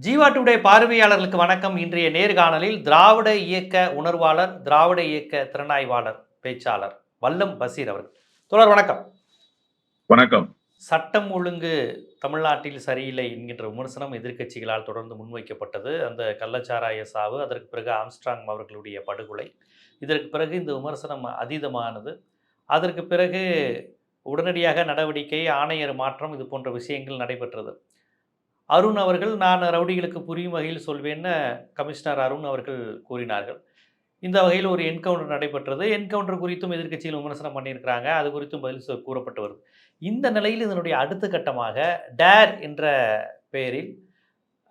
Jeeva today பார்வையாளர்களுக்கு வணக்கம். இன்றைய நேர்காணலில் திராவிட இயக்க உணர்வாளர் திராவிட இயக்க திறனாய்வாளர் பேச்சாளர் வல்லம் பசீர் அவர்கள். தொடர் வணக்கம். வணக்கம். சட்டம் ஒழுங்கு தமிழ்நாட்டில் சரியில்லை என்கின்ற விமர்சனம் எதிர்க்கட்சிகளால் தொடர்ந்து முன்வைக்கப்பட்டது. அந்த கள்ளச்சாராய சாவு அதற்கு பிறகு ஆம்ஸ்ட்ராங் அவர்களுடைய படுகொலை இதற்கு பிறகு இந்த விமர்சனம் அதீதமானது. அதற்கு பிறகு உடனடியாக நடவடிக்கை ஆணையர் மாற்றம் இது போன்ற விஷயங்கள் நடைபெற்றது. அருண் அவர்கள் நான் ரவுடிகளுக்கு புரியும் வகையில் சொல்வேன்னு கமிஷனர் அருண் அவர்கள் கூறினார்கள். இந்த வகையில் ஒரு என்கவுண்டர் நடைபெற்றது. என்கவுண்டர் குறித்தும் எதிர்க்கட்சியில் விமர்சனம் பண்ணியிருக்கிறாங்க. அது குறித்தும் பதில் கூறப்பட்டு வருது. இந்த நிலையில் இதனுடைய அடுத்த கட்டமாக டேர் என்ற பெயரில்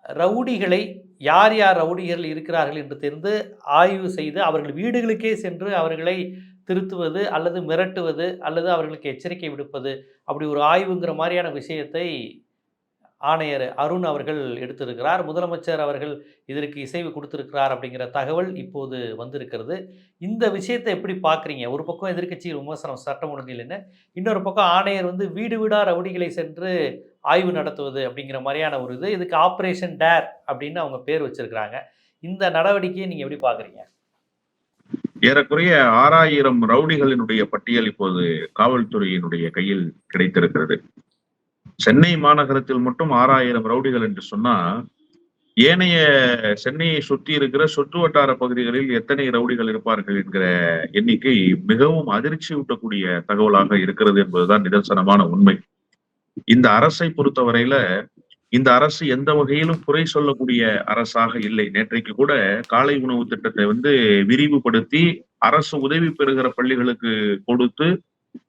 ரவுடிகளை யார் யார் ரவுடிகள் இருக்கிறார்கள் என்று தெரிந்து ஆய்வு செய்து அவர்கள் வீடுகளுக்கே சென்று அவர்களை திருத்துவது அல்லது மிரட்டுவது அல்லது அவர்களுக்கு எச்சரிக்கை விடுப்பது அப்படி ஒரு ஆய்வுங்கிற மாதிரியான விஷயத்தை ஆணையர் அருண் அவர்கள் எடுத்திருக்கிறார். முதலமைச்சர் அவர்கள் இதற்கு இசைவு கொடுத்திருக்கிறார் அப்படிங்கிற தகவல் இப்போது வந்திருக்கிறது. இந்த விஷயத்தை எப்படி பார்க்குறீங்க? ஒரு பக்கம் எதிர்கட்சியில் விமர்சனம் சட்டம் ஒழுங்கில் இல்லைன்னு இன்னொரு பக்கம் ஆணையர் வந்து வீடு வீடாக ரவுடிகளை சென்று ஆய்வு நடத்துவது அப்படிங்கிற மாதிரியான ஒரு இது. இதுக்கு ஆப்ரேஷன் டேர் அப்படின்னு அவங்க பேர் வச்சிருக்கிறாங்க. இந்த நடவடிக்கையை நீங்கள் எப்படி பார்க்குறீங்க? ஏறக்குறைய ஆறாயிரம் ரவுடிகளினுடைய பட்டியல் இப்போது காவல்துறையினுடைய கையில் கிடைத்திருக்கிறது. சென்னை மாநகரத்தில் மட்டும் ஆறாயிரம் ரவுடிகள் என்று சொன்னா ஏனைய சென்னையை சுற்றி இருக்கிற சுற்று வட்டார பகுதிகளில் எத்தனை ரவுடிகள் இருப்பார்கள் என்கிற எண்ணிக்கை மிகவும் அதிர்ச்சி ஊட்டக்கூடிய தகவலாக இருக்கிறது என்பதுதான் நிதர்சனமான உண்மை. இந்த அரசை பொறுத்தவரையில இந்த அரசு எந்த வகையிலும் குறை சொல்லக்கூடிய அரசாக இல்லை. நேற்றைக்கு கூட காலை உணவு திட்டத்தை வந்து விரிவுபடுத்தி அரசு உதவி பெறுகிற பள்ளிகளுக்கு கொடுத்து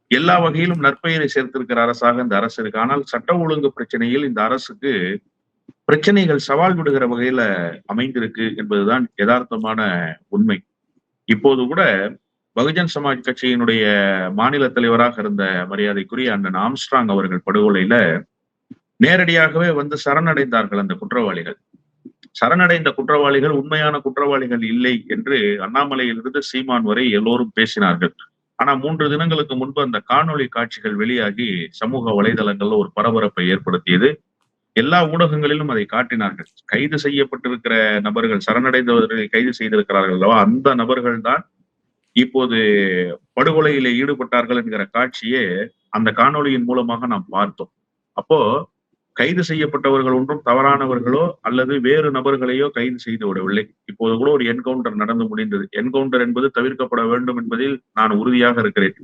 எல்லா வகையிலும் நற்பெயரை சேர்த்திருக்கிற அரசாக இந்த அரசு இருக்கு. ஆனால் சட்ட ஒழுங்கு பிரச்சனையில் இந்த அரசுக்கு பிரச்சனைகள் சவால் விடுகிற வகையில அமைந்திருக்கு என்பதுதான் யதார்த்தமான உண்மை. இப்போது கூட பகுஜன் சமாஜ் கட்சியினுடைய மாநில தலைவராக இருந்த மரியாதைக்குரிய அண்ணன் ஆம்ஸ்ட்ராங் அவர்கள் படுகொலையில நேரடியாகவே வந்து சரணடைந்தார்கள் அந்த குற்றவாளிகள். சரணடைந்த குற்றவாளிகள் உண்மையான குற்றவாளிகள் இல்லை என்று அண்ணாமலையிலிருந்து சீமான் வரை எல்லோரும் பேசினார்கள். ஆனா மூன்று தினங்களுக்கு முன்பு அந்த காணொளி காட்சிகள் வெளியாகி சமூக வலைதளங்கள்ல ஒரு பரபரப்பை ஏற்படுத்தியது. எல்லா ஊடகங்களிலும் அதை காட்டினார்கள். கைது செய்யப்பட்டிருக்கிற நபர்கள் சரணடைந்தவர்களை கைது செய்திருக்கிறார்கள் அல்லவா? அந்த நபர்கள் தான் இப்போது படுகொலையிலே ஈடுபட்டார்கள் என்கிற காட்சியே அந்த காணொளியின் மூலமாக நாம் பார்த்தோம். அப்போ கைது செய்யப்பட்டவர்கள் ஒன்றும் தவறானவர்களோ அல்லது வேறு நபர்களையோ கைது செய்து விடவில்லை. இப்போது கூட ஒரு என்கவுண்டர் நடந்து முடிந்தது. என்கவுண்டர் என்பது தவிர்க்கப்பட வேண்டும் என்பதில் நான் உறுதியாக இருக்கிறேன்.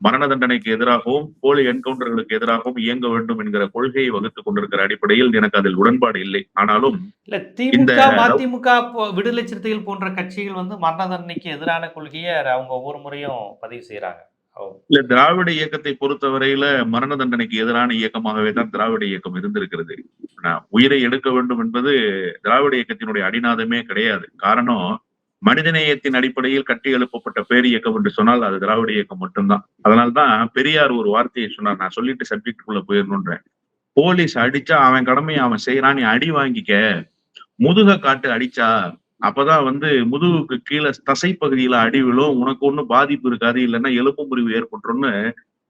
மரண தண்டனைக்கு எதிராகவும் போலி என்கவுண்டர்களுக்கு எதிராகவும் இயங்க வேண்டும் என்கிற கொள்கையை வகுத்துக் கொண்டிருக்கிற அடிப்படையில் எனக்கு அதில் உடன்பாடு இல்லை. ஆனாலும் திமுக மதிமுக விடுதலை சிறுத்தைகள் போன்ற கட்சிகள் வந்து மரண தண்டனைக்கு எதிரான கொள்கையை அவங்க ஒவ்வொரு முறையும் பதிவு செய்யறாங்க Oh. இல்ல திராவிட இயக்கத்தை பொறுத்தவரையில மரண தண்டனைக்கு எதிரான இயக்கமாகவே தான் திராவிட இயக்கம் இருந்திருக்கிறது. உயிரை எடுக்க வேண்டும் என்பது திராவிட இயக்கத்தினுடைய அடிநாதமே கிடையாது. காரணம் மனிதநேயத்தின் அடிப்படையில் கட்டி எழுப்பப்பட்ட பேர் இயக்கம் என்று சொன்னால் அது திராவிட இயக்கம் மட்டும்தான். அதனால்தான் பெரியார் ஒரு வார்த்தையை சொன்னார். நான் சொல்லிட்டு சப்ஜெக்டுக்குள்ள போயிடணுன்றேன் போலீஸ் அடிச்சா அவன் கடமையை அவன் செய்யறான். நீ அடி வாங்கிக்க. முதுக காட்டு அடிச்சா அப்பதான் வந்து முதுகுக்கு கீழே தசை பகுதியில அடி உனக்கு ஒண்ணும் பாதிப்பு இருக்காது இல்லைன்னா எலும்பு முறிவு ஏற்பட்டுரும்னு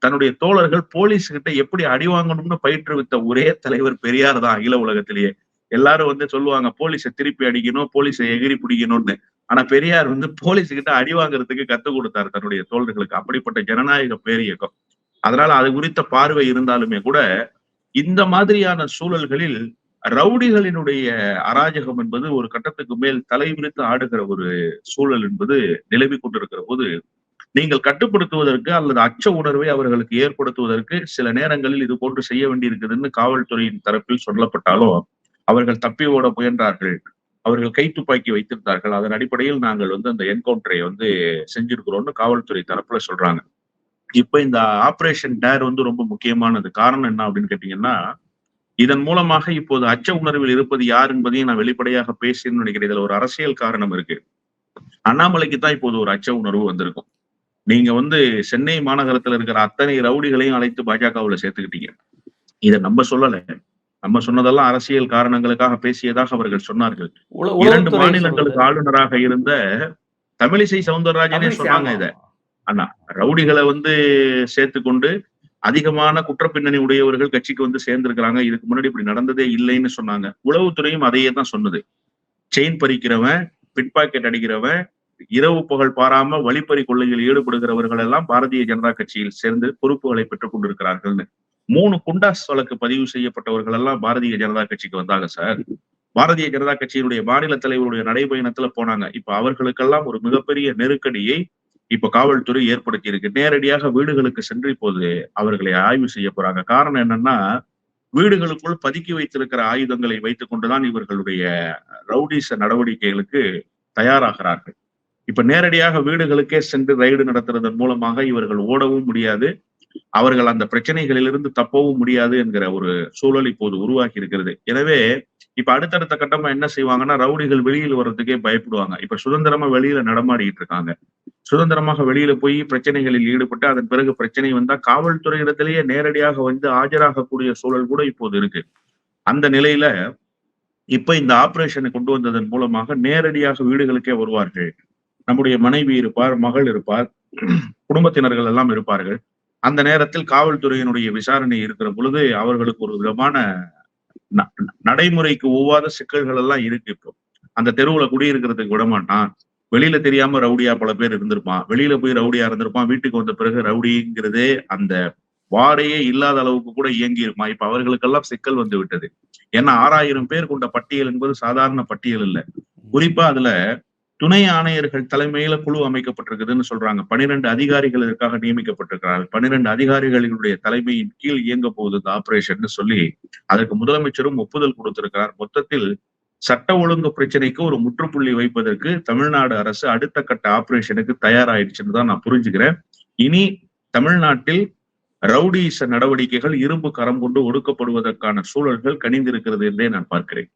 தன்னுடைய தோழர்கள் போலீஸ் கிட்ட எப்படி அடி வாங்கணும்னு பயிற்றுவித்த ஒரே தலைவர் பெரியார் தான் அகில உலகத்திலேயே. எல்லாரும் வந்து சொல்லுவாங்க போலீஸை திருப்பி அடிக்கணும் போலீஸை எகிரி பிடிக்கணும்னு. ஆனா பெரியார் வந்து போலீஸ் கிட்ட அடி வாங்குறதுக்கு கத்து கொடுத்தாரு தன்னுடைய தோழர்களுக்கு. அப்படிப்பட்ட ஜனநாயக பேரியக்கம். அதனால அது குறித்த பார்வை இருந்தாலுமே கூட இந்த மாதிரியான சூழல்களில் ரவுடிகளினுடைய அராஜகம் என்பது ஒரு கட்டத்துக்கு மேல் தலைவிரித்து ஆடுகிற ஒரு சூழல் என்பது நிலவி கொண்டிருக்கிற போது நீங்கள் கட்டுப்படுத்துவதற்கு அல்லது அச்ச உணர்வை அவர்களுக்கு ஏற்படுத்துவதற்கு சில நேரங்களில் இது போன்று செய்ய வேண்டியிருக்குதுன்னு காவல்துறையின் தரப்பில் சொல்லப்பட்டாலும் அவர்கள் தப்பி ஓட முயன்றார்கள். அவர்கள் கை துப்பாக்கி வைத்திருந்தார்கள். அதன் அடிப்படையில் நாங்கள் வந்து அந்த என்கவுண்டரை வந்து செஞ்சிருக்கிறோம்னு காவல்துறை தரப்புல சொல்றாங்க. இப்ப இந்த ஆபரேஷன் டேர் வந்து ரொம்ப முக்கியமானது. காரணம் என்ன அப்படின்னு கேட்டீங்கன்னா இதன் மூலமாக இப்போது அச்ச உணர்வில் இருப்பது யார் என்பதையும் நான் வெளிப்படையாக பேசின்னு நினைக்கிறேன். இதுல ஒரு அரசியல் காரணம் இருக்கு. அண்ணாமலைக்கு தான் இப்போது ஒரு அச்ச உணர்வு வந்திருக்கும். நீங்க வந்து சென்னை மாநகரத்துல இருக்கிற அத்தனை ரவுடிகளையும் அழைத்து பாஜகவுல சேர்த்துக்கிட்டீங்க. இதை நம்ம சொல்லல. நம்ம சொன்னதெல்லாம் அரசியல் காரணங்களுக்காக பேசியதாக அவர்கள் சொன்னார்கள். இரண்டு மாநிலங்களுக்கு. ஆளுநராக இருந்த தமிழிசை சவுந்தரராஜனே சொன்னாங்க. இத. ரவுடிகளை வந்து சேர்த்து கொண்டு அதிகமான குற்றப்பின்னணி உடையவர்கள் கட்சிக்கு வந்து சேர்ந்திருக்கிறாங்க. இதுக்கு முன்னாடி இப்படி நடந்ததே இல்லைன்னு சொன்னாங்க. உளவுத்துறையும் அதையே தான் சொன்னது. செயின் பறிக்கிறவன் பிட்பாக்கெட் அடிக்கிறவன் இரவு புகழ் பாராம வழிப்பறி கொள்ளையில் ஈடுபடுகிறவர்கள் எல்லாம் பாரதிய ஜனதா கட்சியில் சேர்ந்து பொறுப்புகளை பெற்றுக் கொண்டிருக்கிறார்கள்னு. மூணு குண்டாஸ் வழக்கு பதிவு செய்யப்பட்டவர்கள் எல்லாம் பாரதிய ஜனதா கட்சிக்கு வந்தாங்க சார். பாரதிய ஜனதா கட்சியினுடைய மாநில தலைவருடைய நடைபயணத்துல போனாங்க. இப்ப அவர்களுக்கெல்லாம் ஒரு மிகப்பெரிய நெருக்கடியை இப்ப காவல்துறை ஏற்படுத்தி இருக்கு. நேரடியாக வீடுகளுக்கு சென்று இப்போது அவர்களை ஆய்வு செய்ய போறாங்க. காரணம் என்னன்னா வீடுகளுக்குள் பதுக்கி வைத்திருக்கிற ஆயுதங்களை வைத்துக் கொண்டுதான் இவர்களுடைய ரவுடிச நடவடிக்கைகளுக்கு தயாராகிறார்கள். இப்ப நேரடியாக வீடுகளுக்கே சென்று ரைடு நடத்துறதன் மூலமாக இவர்கள் ஓடவும் முடியாது. அவர்கள் அந்த பிரச்சனைகளிலிருந்து தப்பவும் முடியாது என்கிற ஒரு சூழல் இப்போது உருவாக்கி இருக்கிறது. எனவே இப்ப அடுத்தடுத்த கட்டமா என்ன செய்வாங்கன்னா ரவுடிகள் வெளியில் வர்றதுக்கே பயப்படுவாங்க. இப்ப சுதந்திரமா வெளியில நடமாடிட்டு இருக்காங்க. சுதந்திரமாக வெளியில போய் பிரச்சனைகளில் ஈடுபட்டு அதன் பிறகு பிரச்சனை வந்தா காவல்துறையிடத்திலேயே நேரடியாக வந்து ஆஜராகக்கூடிய சூழல் கூட இப்போது இருக்கு. அந்த நிலையில இப்ப இந்த ஆபரேஷனை கொண்டு வந்ததன் மூலமாக நேரடியாக வீடுகளுக்கே வருவார்கள். நம்முடைய மனைவி இருப்பார் மகள் இருப்பார் குடும்பத்தினர்கள் எல்லாம் இருப்பார்கள். அந்த நேரத்தில் காவல்துறையினுடைய விசாரணை இருக்கிற பொழுது அவர்களுக்கு ஒரு விதமான நடைமுறைக்கு ஒவ்வாத சிக்கல்கள் எல்லாம் இருக்கு இப்போ. அந்த தெருவுல குடியிருக்கிறதுக்கு விட மாட்டான். வெளியில தெரியாம ரவுடியா பல பேர் இருந்திருப்பான். வெளியில போய் ரவுடியா இருந்திருப்பான். வீட்டுக்கு வந்த பிறகு ரவுடிங்கிறதே அந்த வாரையே இல்லாத அளவுக்கு கூட இயங்கி இருப்பான் இப்ப அவர்களுக்கெல்லாம் சிக்கல் வந்து விட்டது. ஏன்னா ஆறாயிரம் பேர் கொண்ட பட்டியல் என்பது சாதாரண பட்டியல் இல்ல. குறிப்பா அதுல துணை ஆணையர்கள் தலைமையில குழு அமைக்கப்பட்டிருக்குதுன்னு சொல்றாங்க. பனிரெண்டு அதிகாரிகள் இதற்காக நியமிக்கப்பட்டிருக்கிறார்கள். பனிரெண்டு அதிகாரிகளினுடைய தலைமையின் கீழ் இயங்க போகுது இந்த ஆபரேஷன் சொல்லி அதற்கு முதலமைச்சரும் ஒப்புதல் கொடுத்திருக்கிறார். மொத்தத்தில் சட்ட ஒழுங்கு பிரச்சனைக்கு ஒரு முற்றுப்புள்ளி வைப்பதற்கு தமிழ்நாடு அரசு அடுத்த கட்ட ஆபரேஷனுக்கு தயாராயிடுச்சுன்னு தான் நான் புரிஞ்சுக்கிறேன். இனி தமிழ்நாட்டில் ரவுடிச நடவடிக்கைகள் இரும்பு கரம் கொண்டு ஒடுக்கப்படுவதற்கான சூழல்கள் கணிந்திருக்கிறது என்றே நான் பார்க்கிறேன்.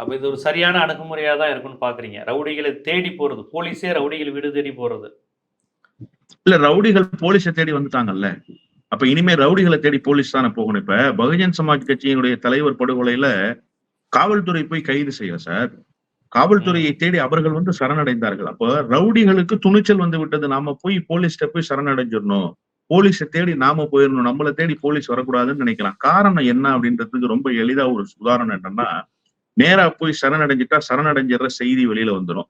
அப்ப இது ஒரு சரியான அணுகுமுறையா தான் இருக்கும்னு பாக்குறீங்க. ரவுடிகளை தேடி போறது போலீஸே ரவுடிகள் வீடு தேடி போறது. இல்ல ரவுடிகள் போலீஸை தேடி வந்துட்டாங்கல்ல? அப்ப இனிமே ரவுடிகளை தேடி போலீஸ் தானே போகணும்? இப்ப பகுஜன் சமாஜ் கட்சியினுடைய தலைவர் படுகொலையில காவல்துறை போய் கைது செய்யல சார். காவல்துறையை தேடி அவர்கள் வந்து சரணடைந்தார்கள். அப்ப ரவுடிகளுக்கு துணிச்சல் வந்து விட்டது. நாம போய் போலீஸ்ட போய் சரணடைஞ்சிடணும். போலீஸை தேடி நாம போயிடணும். நம்மளை தேடி போலீஸ் வரக்கூடாதுன்னு நினைக்கலாம். காரணம் என்ன அப்படின்றதுக்கு ரொம்ப எளிதா ஒரு உதாரணம் என்னன்னா நேரா போய் சரணடைஞ்சிட்டா சரணடைஞ்சிடுற செய்தி வெளியில வந்துடும்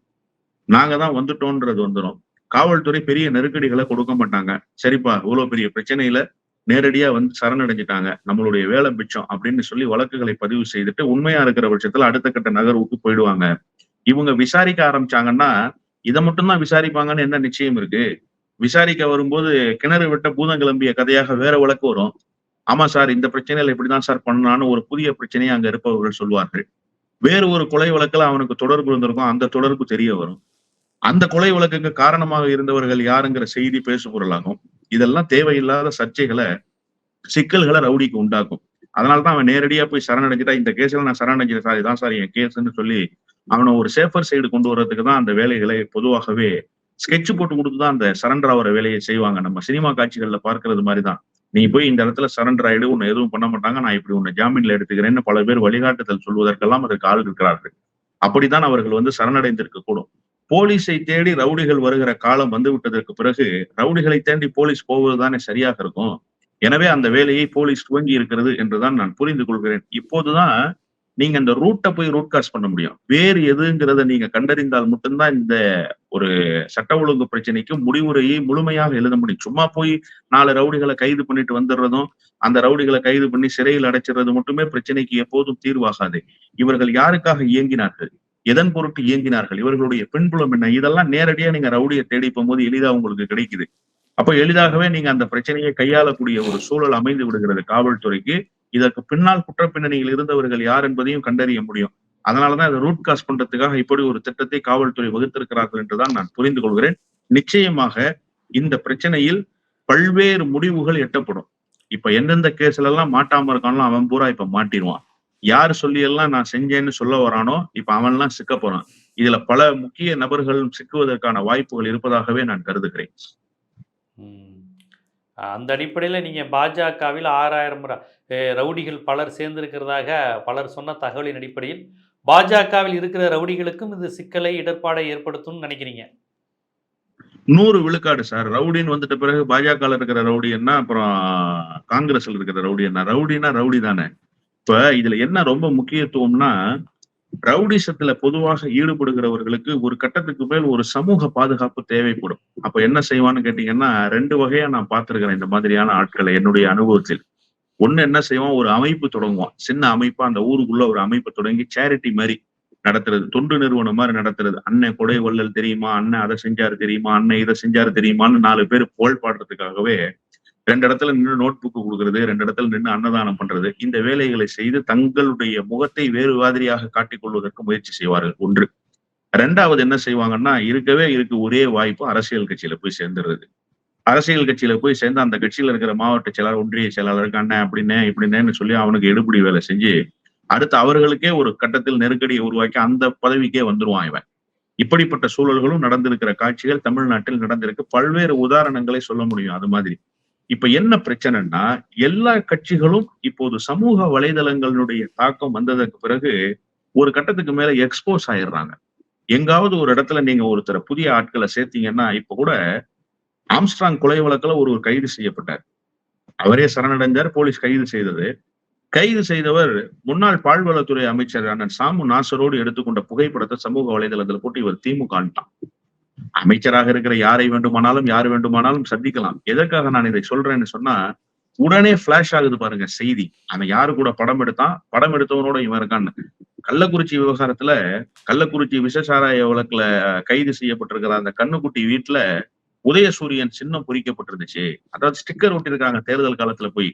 நாங்க தான் வந்துட்டோன்றது வந்துடும் காவல்துறை பெரிய நெருக்கடிகளை கொடுக்க மாட்டாங்க. சரிப்பா இவ்வளவு பெரிய பிரச்சனையில நேரடியா வந்து சரணடைஞ்சிட்டாங்க. நம்மளுடைய வேலை பிச்சம் அப்படின்னு சொல்லி வழக்குகளை பதிவு செய்துட்டு உண்மையா இருக்கிற பட்சத்துல அடுத்த கட்ட நகர்வுக்கு போயிடுவாங்க. இவங்க விசாரிக்க ஆரம்பிச்சாங்கன்னா இதை மட்டும்தான் விசாரிப்பாங்கன்னு என்ன நிச்சயம் இருக்கு? விசாரிக்க வரும்போது கிணறு விட்ட பூதம் கிளம்பிய கதையாக வேற வழக்கு வரும். ஆமா சார் இந்த பிரச்சனையில இப்படிதான் சார் பண்ணலான்னு ஒரு புதிய பிரச்சனையை அங்க இருப்பவர்கள் சொல்வார்கள். வேறு ஒரு கொலை வழக்குல அவனுக்கு தொடர்பு இருந்திருக்கும் அந்த தொடர்பு தெரிய வரும். அந்த கொலை வழக்குக்கு காரணமாக இருந்தவர்கள் யாருங்கிற செய்தி பேசு பொருளாகும். இதெல்லாம் தேவையில்லாத சர்ச்சைகளை சிக்கல்களை ரவுடிக்கு உண்டாக்கும். அதனாலதான் அவன் நேரடியா போய் சரணடைஞ்சிட்டா இந்த கேஸ்ல நான் சரணடைஞ்சேன் சார் இதான் சார் என் கேஸ்ன்னு சொல்லி அவனை ஒரு சேஃபர் சைடு கொண்டு வர்றதுக்கு தான் அந்த வேலைகளை பொதுவாகவே ஸ்கெட்ச் போட்டு கொடுத்து தான் அந்த சரண்டர் ஆகிற வேலையை செய்வாங்க. நம்ம சினிமா காட்சிகள்ல பார்க்கறது மாதிரி தான். நீ போய் இந்த இடத்துல சரண்டர் ஆயிடு உன்னை எதுவும் பண்ண மாட்டாங்க நான் இப்படி உன்னை ஜாமீன்ல எடுத்துக்கிறேன்னு பல பேர் வழிகாட்டுதல் சொல்வதற்கெல்லாம் அதற்கு ஆள் இருக்கிறார்கள். அப்படித்தான் அவர்கள் வந்து சரணடைந்திருக்க கூடும் போலீஸை தேடி ரவுடிகள் வருகிற காலம் வந்து விட்டதற்கு பிறகு ரவுடிகளை தேடி போலீஸ் போவதுதானே சரியாக இருக்கும். எனவே அந்த வேலையை போலீஸ் துவங்கி இருக்கிறது என்றுதான் நான் புரிந்து கொள்கிறேன். இப்போதுதான் நீங்க இந்த ரூட்டை போய் ரூட் காஸ் பண்ண முடியும். வேறு எதுங்கிறத நீங்க கண்டறிந்தால் மட்டும்தான் இந்த ஒரு சட்ட ஒழுங்கு பிரச்சனைக்கு முடிவுரையை முழுமையாக எழுத முடியும். சும்மா போய் நாலு ரவுடிகளை கைது பண்ணிட்டு வந்துடுறதும் அந்த ரவுடிகளை கைது பண்ணி சிறையில் அடைச்சிடுறது மட்டுமே பிரச்சனைக்கு எப்போதும் தீர்வாகாது. இவர்கள் யாருக்காக இயங்கினார்கள்? எதன் பொருட்டு இயங்கினார்கள்? இவர்களுடைய பின்புலம் என்ன? இதெல்லாம் நேரடியா நீங்க ரவுடியை தேடி போகும்போது எளிதா உங்களுக்கு கிடைக்குது. அப்ப எளிதாகவே நீங்க அந்த பிரச்சனையை கையாளக்கூடிய ஒரு சூழல் அமைந்து விடுகிறது காவல்துறைக்கு. இதற்கு பின்னால் குற்றப்பின்னணியில் இருந்தவர்கள் யார் என்பதையும் கண்டறிய முடியும். அதனாலதான் இதை ரூட் காஸ் பண்றதுக்காக இப்படி ஒரு திட்டத்தை காவல்துறை வகுத்திருக்கிறார்கள் என்றுதான் நான் புரிந்து கொள்கிறேன். நிச்சயமாக இந்த பிரச்சனையில் பல்வேறு முடிவுகள் எட்டப்படும். இப்ப எந்தெந்த கேஸ்ல எல்லாம் மாட்டாம இருக்கானோ அவன் பூரா இப்ப மாட்டிடுவான். யார் சொல்லி எல்லாம் நான் செஞ்சேன்னு சொல்ல வரானோ இப்ப அவன்லாம் சிக்க போறான். இதுல பல முக்கிய நபர்கள் சிக்குவதற்கான வாய்ப்புகள் இருப்பதாகவே நான் கருதுகிறேன். அந்த அடிப்படையில் நீங்கள் பாஜகவில் ஆறாயிரம் ரவுடிகள் பலர் சேர்ந்திருக்கிறதாக பலர் சொன்ன தகவலின் அடிப்படையில் பாஜகவில் இருக்கிற ரவுடிகளுக்கும் இது சிக்கலை இடர்பாடை ஏற்படுத்தும்னு நினைக்கிறீங்க? நூறு விழுக்காடு சார். ரவுடின்னு வந்துட்ட பிறகு பாஜக இருக்கிற ரவுடி என்ன? அப்புறம் காங்கிரஸ்ல இருக்கிற ரவுடி என்ன? ரவுடினா ரவுடி தானே. இப்ப இதுல என்ன ரொம்ப முக்கியத்துவம்னா ரவுடிசத்துல பொதுவாக ஈடுபடுகிறவர்களுக்கு ஒரு கட்டத்துக்கு மேல் ஒரு சமூக பாதுகாப்பு தேவைப்படும். அப்ப என்ன செய்வான்னு கேட்டீங்கன்னா ரெண்டு வகையா நான் பார்த்திருக்கிறேன் இந்த மாதிரியான ஆட்களை என்னுடைய அனுபவத்தில். ஒண்ணு என்ன செய்வான்? ஒரு அமைப்பு தொடங்குவான். சின்ன அமைப்பா அந்த ஊருக்குள்ள ஒரு அமைப்பு தொடங்கி சேரிட்டி மாதிரி நடத்துறது. தொண்டு நிறுவனம் மாதிரி நடத்துறது. அண்ணன் கொடை வள்ளல் தெரியுமா? அண்ணன் அதை செஞ்சாரு தெரியுமா? அண்ணன் இதை செஞ்சாரு தெரியுமான்னு நாலு பேர் புகழ் பாடுறதுக்காகவே ரெண்டு இடத்துல நின்று நோட் புக்கு கொடுக்கறது ரெண்டு இடத்துல நின்று அன்னதானம் பண்றது. இந்த வேலைகளை செய்து தங்களுடைய முகத்தை வேறு மாதிரியாக காட்டிக் கொள்வதற்கு முயற்சி செய்வார்கள். ஒன்று. ரெண்டாவது என்ன செய்வாங்கன்னா இருக்கவே இருக்கு ஒரே வாய்ப்பு அரசியல் கட்சியில போய் சேர்ந்துடுறது அரசியல் கட்சியில போய் சேர்ந்து அந்த கட்சியில இருக்கிற மாவட்ட செயலாளர் ஒன்றிய செயலாளருக்கு அண்ணன் அப்படின்னே இப்படின்னேன்னு சொல்லி அவனுக்கு எடுபடி வேலை செஞ்சு அடுத்து அவர்களுக்கே ஒரு கட்டத்தில் நெருக்கடியை உருவாக்கி அந்த பதவிக்கே வந்துருவான் இவன். இப்படிப்பட்ட சூழல்களும் நடந்திருக்கிற காட்சிகள் தமிழ்நாட்டில் நடந்திருக்கு. பல்வேறு உதாரணங்களை சொல்ல முடியும் அது மாதிரி. இப்ப என்ன பிரச்சனைன்னா எல்லா கட்சிகளும் இப்போது சமூக வலைதளங்களுடைய தாக்கம் வந்ததற்கு பிறகு ஒரு கட்டத்துக்கு மேல எக்ஸ்போஸ் ஆயிடுறாங்க. எங்காவது ஒரு இடத்துல நீங்க ஒருத்தரை புதிய ஆட்களை சேர்த்தீங்கன்னா இப்ப கூட ஆம்ஸ்ட்ராங் கொலை வழக்கில் ஒருவர் கைது செய்யப்பட்டார். அவரே சரணடைந்தார் போலீஸ் கைது செய்தது. கைது செய்தவர் முன்னாள் பால்வளத்துறை அமைச்சர் அண்ணன் சாமு நாசரோடு எடுத்துக்கொண்ட புகைப்படத்தை சமூக வலைதளத்துல போட்டு இவர் திமுக அமைச்சராக இருக்கிற யாரை வேண்டுமானாலும் யார் வேண்டுமானாலும் சந்திக்கலாம். எதற்காக நான் இதை சொல்றேன்னு சொன்னா உடனே பிளாஷ் ஆகுது பாருங்க செய்தி. அவன் யாரு கூட படம் எடுத்தான்? படம் எடுத்தவனோட இவன் இருக்கான்னு. கள்ளக்குறிச்சி விவகாரத்துல கள்ளக்குறிச்சி விஷசாராய வழக்குல கைது செய்யப்பட்டிருக்கிற அந்த கண்ணுக்குட்டி வீட்டுல உதயசூரியன் சின்னம் பொறிக்கப்பட்டிருந்துச்சு. அதாவது ஸ்டிக்கர் ஒட்டியிருக்காங்க தேர்தல் காலத்துல போய்.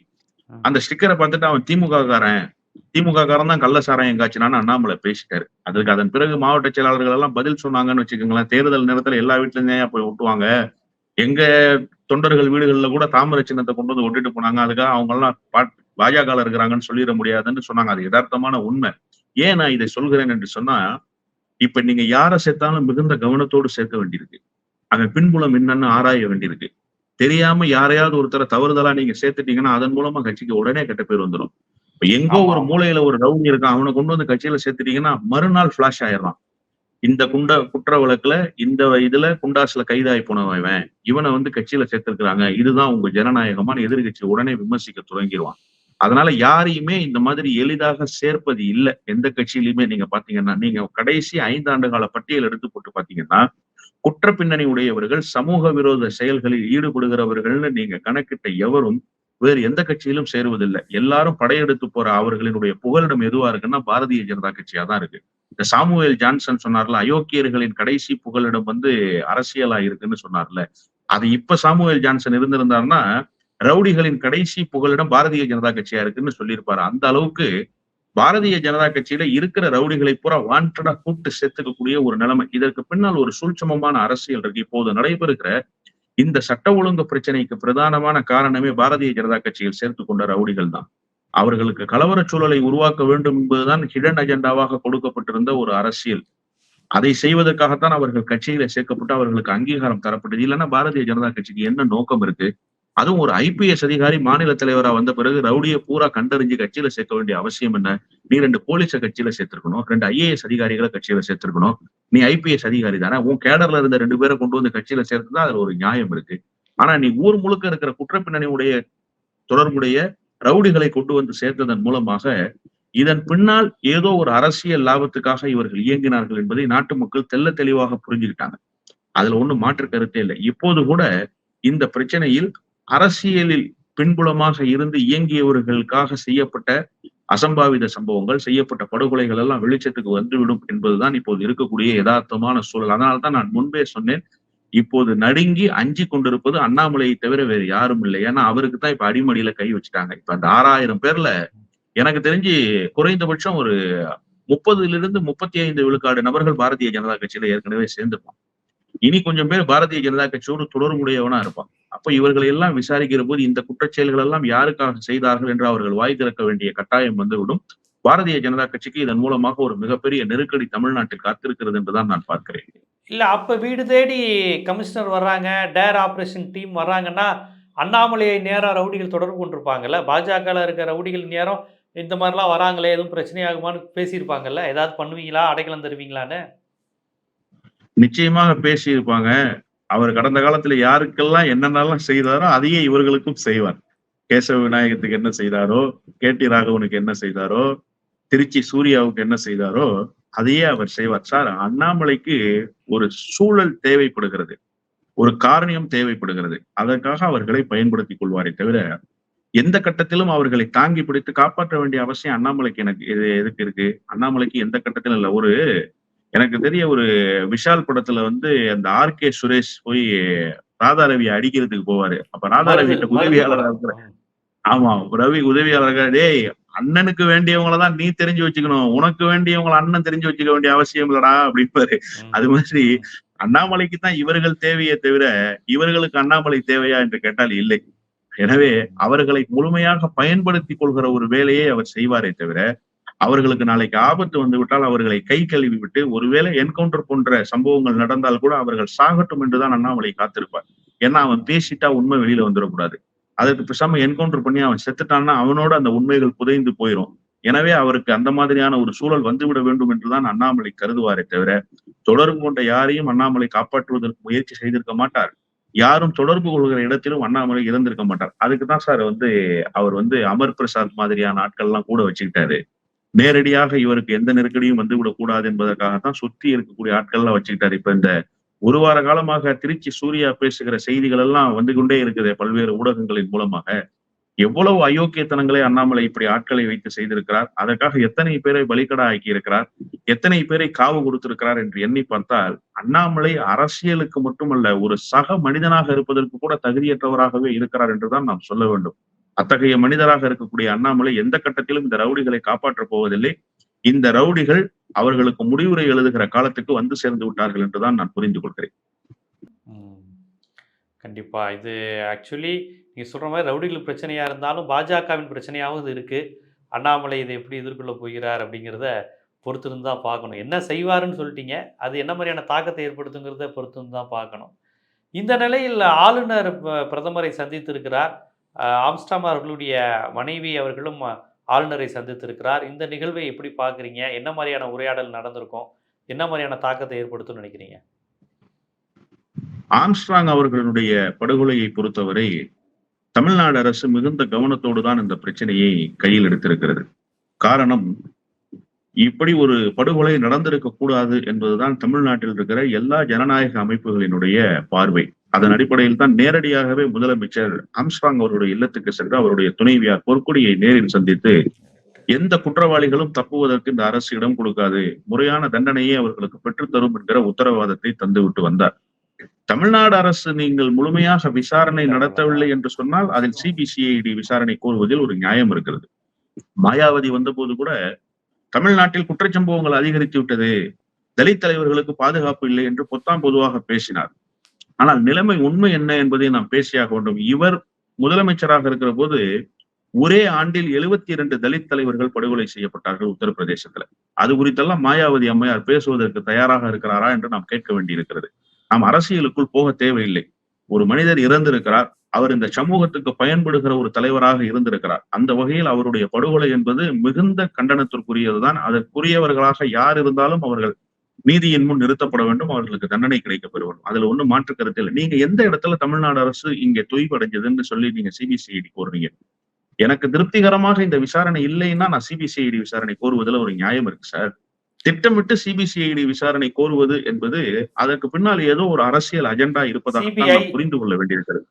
அந்த ஸ்டிக்கரை பார்த்துட்டு அவன் திமுக காரன் திமுக காரன் தான் கள்ள சாராயம் காய்ச்சினான்னு அண்ணாமலை பேசிட்டாரு. அதுக்கு அதன் பிறகு மாவட்ட செயலாளர்கள் எல்லாம் பதில் சொன்னாங்கன்னு வச்சுக்கோங்களேன் தேர்தல் நேரத்துல எல்லா இருந்தே போய் ஒட்டுவாங்க? எங்க தொண்டர்கள் வீடுகள்ல கூட தாமரை சின்னத்தை கொண்டு வந்து ஒட்டிட்டு போனாங்க. அதுக்காக அவங்க எல்லாம் பாஜக இருக்கிறாங்கன்னு சொல்லிட முடியாதுன்னு சொன்னாங்க. அது யதார்த்தமான உண்மை. ஏன் நான் இதை சொல்கிறேன் என்று சொன்னா இப்ப நீங்க யாரை சேர்த்தாலும் மிகுந்த கவனத்தோடு சேர்க்க வேண்டியிருக்கு. அவன் பின்புலம் என்னன்னு ஆராய வேண்டியிருக்கு. தெரியாம யாரையாவது ஒருத்தரை தவறுதலா நீங்க சேர்த்துட்டீங்கன்னா அதன் மூலமா கட்சிக்கு உடனே கெட்ட பேர் வந்துடும் எங்கோ ஒரு மூலையில ஒரு ரவுடி இருக்கான் அவனை கொண்டு வந்து கட்சியில சேர்த்துட்டீங்கன்னா மறுநாள் பிளாஷ் ஆயிடுறான். இந்த குண்ட குற்ற வழக்குல இந்த இதுல குண்டாசுல கைதாகி போனவன் இவனை. வந்து கட்சியில சேர்த்திருக்கிறாங்க. இதுதான் உங்க ஜனநாயகமான எதிர்கட்சி. உடனே விமர்சிக்க தொடங்கிடுவான் அதனால யாரையுமே இந்த மாதிரி எளிதாக சேர்ப்பது இல்லை. எந்த கட்சியிலுமே நீங்க பாத்தீங்கன்னா நீங்க கடைசி ஐந்து ஆண்டு கால பட்டியல் எடுத்து போட்டு பாத்தீங்கன்னா குற்ற பின்னணி உடையவர்கள் சமூக விரோத செயல்களில் ஈடுபடுகிறவர்கள்னு நீங்க கணக்கிட்ட எவரும் வேறு எந்த கட்சியிலும் சேருவதில்லை. எல்லாரும் படையெடுத்து போற அவர்களினுடைய புகலிடம் எதுவா இருக்குன்னா பாரதிய ஜனதா கட்சியா தான் இருக்கு. இந்த சாமுவேல் ஜான்சன் சொன்னார்ல அயோக்கியர்களின் கடைசி புகலிடம் வந்து அரசியலா இருக்குன்னு சொன்னார்ல. அது இப்ப சாமுவேல் ஜான்சன் இருந்திருந்தாருன்னா ரவுடிகளின் கடைசி புகலிடம் பாரதிய ஜனதா கட்சியா இருக்குன்னு சொல்லியிருப்பாரு. அந்த அளவுக்கு பாரதிய ஜனதா கட்சியில இருக்கிற ரவுடிகளை பூரா வாண்டடா கூப்பிட்டு சேர்த்துக்கக்கூடிய ஒரு நிலைமை. இதற்கு பின்னால் ஒரு சூழ்ச்சமமான அரசியல் இருக்கு. இப்போது நடைபெறுகிற இந்த சட்ட ஒழுங்கு பிரச்சனைக்கு பிரதானமான காரணமே பாரதிய ஜனதா கட்சியில் சேர்த்து கொண்ட ரவுடிகள் தான். அவர்களுக்கு கலவர சூழலை உருவாக்க வேண்டும் என்பதுதான் ஹிடன் அஜெண்டாவாக கொடுக்கப்பட்டிருந்த ஒரு அரசியல். அதை செய்வதற்காகத்தான் அவர்கள் கட்சியில சேர்க்கப்பட்டு அவர்களுக்கு அங்கீகாரம் தரப்பட்டது. இல்லைன்னா பாரதிய ஜனதா கட்சிக்கு என்ன நோக்கம் இருக்கு? அதுவும் ஒரு ஐபிஎஸ் அதிகாரி மாநில தலைவரா வந்த பிறகு ரவுடியை பூரா கண்டறிஞ்சு கட்சியில சேர்க்க வேண்டிய அவசியம் என்ன? நீ ரெண்டு போலீஸ கட்சியில சேர்த்திருக்கணும் ரெண்டு ஐஏஎஸ் அதிகாரிகளை கட்சியில சேர்த்திருக்கணும். நீ ஐபிஎஸ் அதிகாரி தானே. உன் கேடர்ல இருந்த ரெண்டு பேரை கொண்டு வந்து கட்சியில சேர்த்துதான் அதுல ஒரு நியாயம் இருக்கு. ஆனா நீ ஊர் முழுக்க இருக்கிற குற்றப்பின்னணியுடைய தொடர்புடைய ரவுடிகளை கொண்டு வந்து சேர்த்ததன் மூலமாக இதன் பின்னால் ஏதோ ஒரு அரசியல் லாபத்துக்காக இவர்கள் இயங்கினார்கள் என்பதை நாட்டு மக்கள் தெல்ல தெளிவாக புரிஞ்சுக்கிட்டாங்க. அதுல ஒண்ணும் மாற்று கருத்தே இல்லை. இப்போது கூட இந்த பிரச்சனையில் அரசியலில் பின்புலமாக இருந்து இயங்கியவர்களுக்காக செய்யப்பட்ட அசம்பாவித சம்பவங்கள் செய்யப்பட்ட படுகொலைகள் எல்லாம் வெளிச்சத்துக்கு வந்துவிடும் என்பதுதான் இப்போது இருக்கக்கூடிய யதார்த்தமான சூழல். அதனால்தான் நான் முன்பே சொன்னேன் இப்போது நடுங்கி அஞ்சி கொண்டிருப்பது அண்ணாமலையை தவிர வேறு யாரும் இல்லை. ஏன்னா அவருக்கு தான் இப்ப அடிமடியில கை வச்சுட்டாங்க. இப்ப அந்த ஆறாயிரம் பேர்ல எனக்கு தெரிஞ்சு குறைந்தபட்சம் ஒரு முப்பதுல இருந்து முப்பத்தி ஐந்து விழுக்காடு நபர்கள் பாரதிய ஜனதா கட்சியில ஏற்கனவே சேர்ந்திருப்பான் இனி கொஞ்சம் பேர் பாரதிய ஜனதா கட்சியோடு தொடர்புடையவனா இருப்பான். அப்ப இவர்களை எல்லாம் விசாரிக்கிற போது இந்த குற்றச்செயல்கள் எல்லாம் யாருக்காக செய்தார்கள் என்று அவர்கள் வாய் திறக்க வேண்டிய கட்டாயம் வந்துவிடும். பாரதிய ஜனதா கட்சிக்கு இதன் மூலமாக ஒரு மிகப்பெரிய நெருக்கடி தமிழ்நாட்டில் காத்திருக்கிறது என்றுதான் நான் பார்க்கிறேன். இல்ல அப்ப வீடு தேடி கமிஷனர் வர்றாங்க டேர் ஆபரேஷன் டீம் வர்றாங்கன்னா அண்ணாமலையை நேரம் ரவுடிகள் தொடர்பு கொண்டிருப்பாங்கல்ல? பாஜகவில் இருக்க ரவுடிகள் நேரம் இந்த மாதிரிலாம் வராங்களே எதுவும் பிரச்சனையாகுமான்னு பேசியிருப்பாங்கல்ல? ஏதாவது பண்ணுவீங்களா? அடைக்கலம் தருவீங்களான்னு? நிச்சயமாக பேசியிருப்பாங்க. அவர் கடந்த காலத்துல யாருக்கெல்லாம் என்னென்னலாம் செய்தாரோ அதையே இவர்களுக்கும் செய்வார். கேசவ விநாயகத்துக்கு என்ன செய்தாரோ கேடி ராகவனுக்கு என்ன செய்தாரோ திருச்சி சூர்யாவுக்கு என்ன செய்தாரோ அதையே அவர் செய்வார். சார் அண்ணாமலைக்கு ஒரு சூழல் தேவைப்படுகிறது. ஒரு காரணியம் தேவைப்படுகிறது. அதற்காக அவர்களை பயன்படுத்திக் கொள்வாரே தவிர எந்த கட்டத்திலும் அவர்களை தாங்கி பிடித்து காப்பாற்ற வேண்டிய அவசியம் அண்ணாமலைக்கு எனக்கு இது எதுக்கு இருக்கு? அண்ணாமலைக்கு எந்த கட்டத்திலும் இல்ல. ஒரு எனக்கு தெரிய ஒரு விஷால் படத்துல வந்து அந்த ஆர் கே சுரேஷ் போய் ராதாரவியை அடிக்கிறதுக்கு போவாரு. அப்ப ராதாரவிட்ட உதவியாளர் இருக்கிற ஆமா ரவி உதவியாளர்கள் டேய் அண்ணனுக்கு வேண்டியவங்கள தான் நீ தெரிஞ்சு வச்சுக்கணும். உனக்கு வேண்டியவங்கள அண்ணன் தெரிஞ்சு வச்சுக்க வேண்டிய அவசியம் இல்லடா அப்படிப்பாரு அது மாதிரி அண்ணாமலைக்கு தான் இவர்கள் தேவையே தவிர இவர்களுக்கு அண்ணாமலை தேவையா என்று கேட்டால் இல்லை. எனவே அவர்களை முழுமையாக பயன்படுத்திக் கொள்கிற ஒரு வேலையை அவர் செய்வாரே தவிர அவர்களுக்கு நாளைக்கு ஆபத்து வந்துவிட்டால் அவர்களை கை கழுவி விட்டு ஒருவேளை என்கவுண்டர் போன்ற சம்பவங்கள் நடந்தால் கூட அவர்கள் சாகட்டும் என்றுதான் அண்ணாமலை காத்திருப்பார். ஏன்னா அவன் பேசிட்டா உண்மை வெளியில வந்துடக்கூடாது அதற்கு பேசாம என்கவுண்டர் பண்ணி அவன் செத்துட்டான்னா அவனோட அந்த உண்மைகள் புதைந்து போயிடும் எனவே அவருக்கு அந்த மாதிரியான ஒரு சூழல் வந்துவிட வேண்டும் என்றுதான் அண்ணாமலை கருதுவாரே தவிர தொடர்பு கொண்ட யாரையும் அண்ணாமலை காப்பாற்றுவதற்கு முயற்சி செய்திருக்க மாட்டார். யாரும் தொடர்பு கொள்கிற இடத்திலும் அண்ணாமலை இறந்திருக்க மாட்டார். அதுக்கு தான் சார் வந்து அவர் வந்து அமர் பிரசாத் மாதிரியான ஆட்கள் எல்லாம் கூட வச்சுக்கிட்டாரு. நேரடியாக இவருக்கு எந்த நெருக்கடியும் வந்து விடக்கூடாது என்பதற்காகத்தான் சுத்தி இருக்கக்கூடிய ஆட்கள்லாம் வச்சுக்கிட்டாரு. இப்ப இந்த ஒரு வார காலமாக திருச்சி சூர்யா பேசுகிற செய்திகள் எல்லாம் வந்து கொண்டே இருக்குது பல்வேறு ஊடகங்களின் மூலமாக. எவ்வளவு அயோக்கியத்தனங்களை அண்ணாமலை இப்படி ஆட்களை வைத்து செய்திருக்கிறார். அதற்காக எத்தனை பேரை பலிக்கடா ஆக்கி இருக்கிறார். எத்தனை பேரை காவு கொடுத்திருக்கிறார் என்று எண்ணி பார்த்தால் அண்ணாமலை அரசியலுக்கு மட்டுமல்ல ஒரு சக மனிதனாக இருப்பதற்கு கூட தகுதியற்றவராகவே இருக்கிறார் என்றுதான் நாம் சொல்ல வேண்டும். அத்தகைய மனிதராக இருக்கக்கூடிய அண்ணாமலை எந்த கட்டத்திலும் இந்த ரவுடிகளை காப்பாற்றப் போவதில்லை. இந்த ரவுடிகள் அவர்களுக்கு முடிவுரை எழுதுகிற காலத்துக்கு வந்து சேர்ந்து விட்டார்கள் என்றுதான் நான் புரிந்து கொள்கிறேன். கண்டிப்பா. இது ஆக்சுவலி நீங்க சொல்ற மாதிரி ரவுடிகள் பிரச்சனையா இருந்தாலும் பாஜகவின் பிரச்சனையாகவும் இது இருக்கு. அண்ணாமலை இதை எப்படி எதிர்கொள்ள போகிறார் அப்படிங்கிறத பொறுத்திருந்து தான் பார்க்கணும். என்ன செய்வாருன்னு சொல்லிட்டீங்க. அது என்ன மாதிரியான தாக்கத்தை ஏற்படுத்துங்கிறத பொறுத்திருந்து தான் பார்க்கணும். இந்த நிலையில் ஆளுநர் ப- பிரதமரை சந்தித்திருக்கிறார். இருக்கிறார் ஆம்ஸ்டாம் அவர்களுடைய மனைவி அவர்களும் ஆளுநரை சந்தித்திருக்கிறார். இந்த நிகழ்வை எப்படி பார்க்குறீங்க? என்ன மாதிரியான உரையாடல் நடந்திருக்கும்? என்ன மாதிரியான தாக்கத்தை ஏற்படுத்தும் நினைக்கிறீங்க? ஆம்ஸ்ட்ராங் அவர்களுடைய படுகொலையை பொறுத்தவரை தமிழ்நாடு அரசு மிகுந்த கவனத்தோடு தான் இந்த பிரச்சனையை கையில் எடுத்திருக்கிறது. காரணம் இப்படி ஒரு படுகொலை நடந்திருக்க கூடாது என்பதுதான் தமிழ்நாட்டில் இருக்கிற எல்லா ஜனநாயக அமைப்புகளினுடைய பார்வை. அதன் அடிப்படையில் தான் நேரடியாகவே முதலமைச்சர் ஆம்ஸ்ட்ராங் அவருடைய இல்லத்துக்கு சென்று அவருடைய துணைவியார் பொற்கொடியை நேரில் சந்தித்து எந்த குற்றவாளிகளும் தப்புவதற்கு இந்த அரசு இடம் கொடுக்காது முறையான தண்டனையை அவர்களுக்கு பெற்றுத்தரும் என்கிற உத்தரவாதத்தை தந்துவிட்டு வந்தார். தமிழ்நாடு அரசு நீங்கள் முழுமையாக விசாரணை நடத்தவில்லை என்று சொன்னால் அதில் சிபிசிஐடி விசாரணை கோருவதில் ஒரு நியாயம் இருக்கிறது. மாயாவதி வந்தபோது கூட தமிழ்நாட்டில் குற்றச்சம்பவங்கள் அதிகரித்து விட்டது தலித் தலைவர்களுக்கு பாதுகாப்பு இல்லை என்று பொத்தாம் பொதுவாக பேசினார். ஆனால் நிலைமை உண்மை என்ன என்பதை நாம் பேசியாக வேண்டும் இவர் முதலமைச்சராக இருக்கிற போது ஒரே ஆண்டில் எழுபத்தி இரண்டு தலித் தலைவர்கள் படுகொலை செய்யப்பட்டார்கள் உத்தரப்பிரதேசத்துல. அது குறித்தெல்லாம் மாயாவதி அம்மையார் பேசுவதற்கு தயாராக இருக்கிறாரா என்று நாம் கேட்க வேண்டியிருக்கிறது. நாம் அரசியலுக்குள் போக தேவையில்லை. ஒரு மனிதர் இறந்திருக்கிறார். அவர் இந்த சமூகத்துக்கு பயன்படுகிற ஒரு தலைவராக இருந்திருக்கிறார். அந்த வகையில் அவருடைய படுகொலை என்பது மிகுந்த கண்டனத்திற்குரியதுதான். அதற்குரியவர்களாக யார் இருந்தாலும் அவர்கள் நீதியின் முன் நிறுத்தப்பட வேண்டும் அவர்களுக்கு தண்டனை கிடைக்கப்பெற வேண்டும் அதுல ஒண்ணும் மாற்று கருத்து இல்லை. நீங்க எந்த இடத்துல தமிழ்நாடு அரசு இங்க தொய்வடைஞ்சதுன்னு சொல்லி நீங்க சிபிசிஐடி கோருறீங்க? எனக்கு திருப்திகரமாக இந்த விசாரணை இல்லைன்னா நான் சிபிசிஐடி விசாரணை கோருவதில் ஒரு நியாயம் இருக்கு சார். திட்டமிட்டு சிபிசிஐடி விசாரணை கோருவது என்பது அதற்கு பின்னால் ஏதோ ஒரு அரசியல் அஜெண்டா இருப்பதாக புரிந்து கொள்ள வேண்டியிருக்கிறது.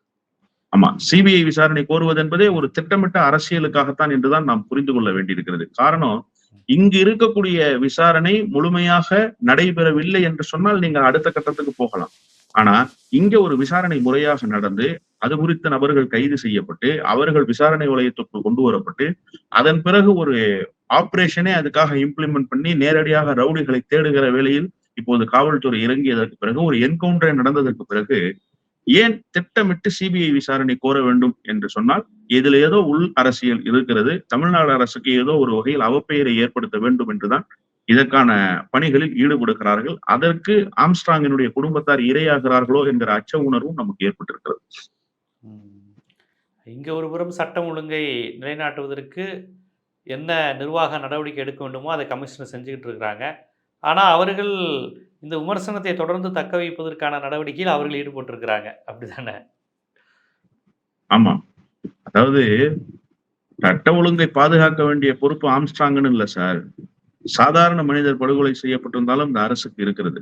ஆமா சிபிஐ விசாரணை கோருவது என்பதே ஒரு திட்டமிட்ட அரசியலுக்காகத்தான் என்றுதான் நாம் புரிந்து கொள்ள வேண்டியிருக்கிறது. காரணம் இங்கு இருக்கக்கூடிய விசாரணை முழுமையாக நடைபெறவில்லை என்று சொன்னால் நீங்கள் அடுத்த கட்டத்துக்கு போகலாம். ஆனா இங்க ஒரு விசாரணை முறையாக நடந்து அது குறித்த நபர்கள் கைது செய்யப்பட்டு அவர்கள் விசாரணை வளையத்துக்குள் கொண்டு வரப்பட்டு அதன் பிறகு ஒரு ஆபரேஷனே அதுக்காக இம்ப்ளிமெண்ட் பண்ணி நேரடியாக ரவுடிகளை தேடுகிற வேளையில் இப்போது காவல்துறை இறங்கியதற்கு பிறகு ஒரு என்கவுண்டரை நடந்ததற்கு பிறகு ஏன் திட்டமிட்டு சிபிஐ விசாரணை கோர வேண்டும் என்று சொன்னால் இதுல ஏதோ உள் அரசியல் இருக்கிறது. தமிழ்நாடு அரசுக்கு ஏதோ ஒரு வகையில் அவப்பெயரை ஏற்படுத்த வேண்டும் என்றுதான் இதற்கான பணிகளில் ஈடுபடுகிறார்கள். அதற்கு ஆம்ஸ்ட்ராங்கினுடைய குடும்பத்தார் இரையாகிறார்களோ என்கிற அச்ச உணர்வும் நமக்கு ஏற்பட்டிருக்கிறது. இங்க ஒரு புறம் சட்டம் ஒழுங்கை நிலைநாட்டுவதற்கு என்ன நிர்வாக நடவடிக்கை எடுக்க வேண்டுமோ அதை கமிஷனர் செஞ்சுக்கிட்டு இருக்கிறாங்க. ஆனால் அவர்கள் இந்த விமர்சனத்தை தொடர்ந்து தக்க வைப்பதற்கான நடவடிக்கையில் அவர்கள் ஈடுபட்டிருக்கிறாங்க. அப்படிதானே? ஆமா அதாவது சட்ட ஒழுங்கை பாதுகாக்க வேண்டிய பொறுப்பு ஆம்ஸ்ட்ராங்னு இல்ல சார். சாதாரண மனிதர் படுகொலை செய்யப்பட்டிருந்தாலும் இந்த அரசுக்கு இருக்கிறது.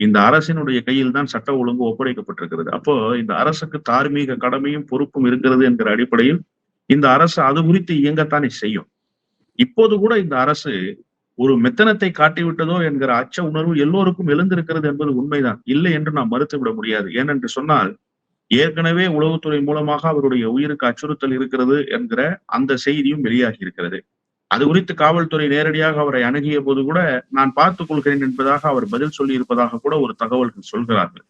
இந்த அரசினுடைய கையில் தான் சட்ட ஒழுங்கு ஒப்படைக்கப்பட்டிருக்கிறது. அப்போ இந்த அரசுக்கு தார்மீக கடமையும் பொறுப்பும் இருக்கிறது என்கிற அடிப்படையில் இந்த அரசு அது குறித்து இயங்கத்தானே செய்யும். இப்போது கூட இந்த அரசு ஒரு மெத்தனத்தை காட்டிவிட்டதோ என்கிற அச்ச உணர்வு எல்லோருக்கும் எழுந்திருக்கிறது என்பது உண்மைதான். இல்லை என்று நாம் மறுத்துவிட முடியாது. ஏனென்று சொன்னால் ஏற்கனவே உளவுத்துறை மூலமாக அவருடைய உயிருக்கு அச்சுறுத்தல் இருக்கிறது என்கிற அந்த செய்தியும் வெளியாகி இருக்கிறது. அது குறித்து காவல்துறை நேரடியாக அவரை அணுகிய போது கூட நான் பார்த்துக் கொள்கிறேன் என்பதாக அவர் பதில் சொல்லி இருப்பதாக கூட ஒரு தகவல்கள் சொல்கிறார்கள்.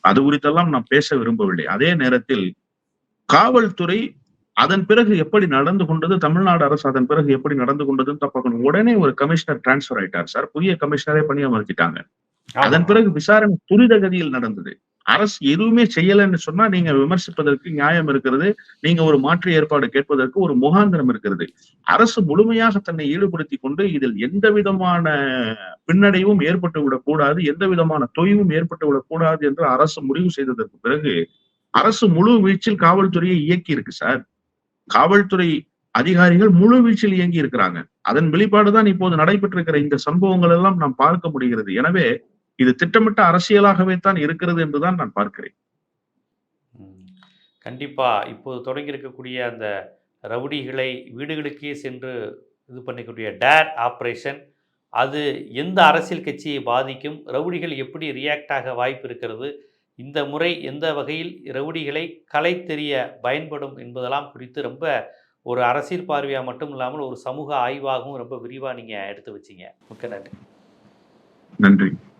அது குறித்தெல்லாம் நாம் பேச விரும்பவில்லை. அதே நேரத்தில் காவல்துறை அதன் பிறகு எப்படி நடந்து கொண்டது தமிழ்நாடு அரசு அதன் பிறகு எப்படி நடந்து கொண்டதுன்னு தப்பாக்கணும். உடனே ஒரு கமிஷனர் டிரான்ஸ்பர் ஆயிட்டார் சார். புதிய கமிஷனரே பணியமர்த்திட்டாங்க. அதன் பிறகு விசாரணை துரித கதியில் நடந்தது. அரசு எதுவுமே செய்யலைன்னு சொன்னா நீங்க விமர்சிப்பதற்கு நியாயம் இருக்கிறது நீங்க ஒரு மாற்று ஏற்பாடு கேட்பதற்கு ஒரு முகாந்திரம் இருக்கிறது. அரசு முழுமையாக தன்னை ஈடுபடுத்தி கொண்டு இதில் எந்த விதமான பின்னடைவும் ஏற்பட்டு விடக்கூடாது எந்த விதமான தொய்வும் ஏற்பட்டு விடக்கூடாது என்று அரசு முடிவு செய்ததற்கு பிறகு அரசு முழு வீச்சில் காவல்துறையை இயக்கி இருக்கு சார். காவல்துறை அதிகாரிகள் முழு வீச்சில் இயங்கி இருக்கிறாங்க. அதன் வெளிப்பாடுதான் இப்போது நடைபெற்றிருக்கிற இந்த சம்பவங்கள் எல்லாம் நாம் பார்க்க முடிகிறது. எனவே இது திட்டமிட்ட அரசியலாகவே தான் இருக்கிறது என்றுதான் நான் பார்க்கிறேன். கண்டிப்பா. இப்போது தொடங்கி இருக்கக்கூடிய அந்த ரவுடிகளை வீடுகளுக்கே சென்று இது பண்ணிக்கூடிய டேர் ஆப்ரேஷன் அது எந்த அரசியல் கட்சியை பாதிக்கும் ரவுடிகள் எப்படி ரியாக்ட் ஆக வாய்ப்பு இருக்கிறது இந்த முறை எந்த வகையில் ரவுடிகளை கலைத்தெறிய பயன்படும் என்பதெல்லாம் குறித்து ரொம்ப ஒரு அரசியல் பார்வையாக மட்டும் இல்லாமல் ஒரு சமூக ஆய்வாகவும் ரொம்ப விரிவாக நீங்கள் எடுத்து வச்சீங்க. மிக்க நன்றி. நன்றி.